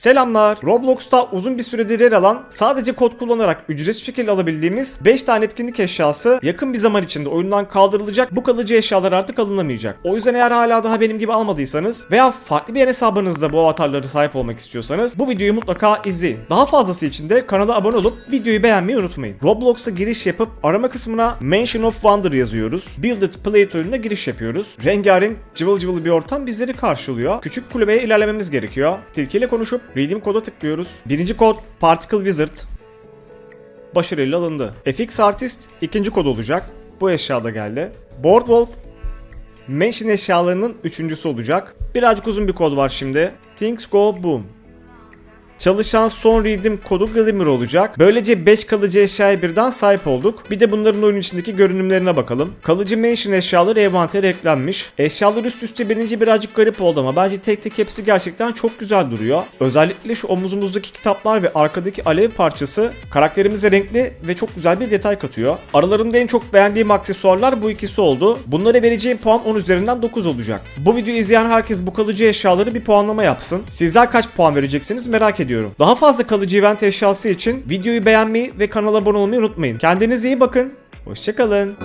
Selamlar. Roblox'ta uzun bir süredir yer alan, sadece kod kullanarak ücretsiz şekilde alabildiğimiz 5 tane etkinlik eşyası yakın bir zaman içinde oyundan kaldırılacak. Bu kalıcı eşyalar artık alınamayacak. O yüzden eğer hala daha benim gibi almadıysanız veya farklı bir hesabınızda bu avatarlara sahip olmak istiyorsanız bu videoyu mutlaka izleyin. Daha fazlası için de kanala abone olup videoyu beğenmeyi unutmayın. Roblox'a giriş yapıp arama kısmına Mansion of Wonder yazıyoruz. Build it, play it oyununa giriş yapıyoruz. Rengarenk, cıvıl cıvıl bir ortam bizleri karşılıyor. Küçük kulübeye ilerlememiz gerekiyor. Tilkiyle konuşup Redeem koda tıklıyoruz. Birinci kod Particle Wizard. Başarıyla alındı. FX Artist ikinci kod olacak. Bu eşya da geldi. Boardwalk Mansion eşyalarının üçüncüsü olacak. Birazcık uzun bir kod var şimdi. Things Go Boom. Çalışan son redeem kodu Glimmer olacak. Böylece 5 kalıcı eşyaya birden sahip olduk. Bir de bunların oyun içindeki görünümlerine bakalım. Kalıcı mansion eşyaları envantere eklenmiş. Eşyalar üst üste binince birazcık garip oldu ama bence tek tek hepsi gerçekten çok güzel duruyor. Özellikle şu omuzumuzdaki kitaplar ve arkadaki alev parçası karakterimize renkli ve çok güzel bir detay katıyor. Aralarında en çok beğendiğim aksesuarlar bu ikisi oldu. Bunlara vereceğim puan 10 üzerinden 9 olacak. Bu videoyu izleyen herkes bu kalıcı eşyaları bir puanlama yapsın. Sizler kaç puan vereceksiniz merak ediyorum. Daha fazla kalıcı event eşyası için videoyu beğenmeyi ve kanala abone olmayı unutmayın. Kendinize iyi bakın. Hoşçakalın.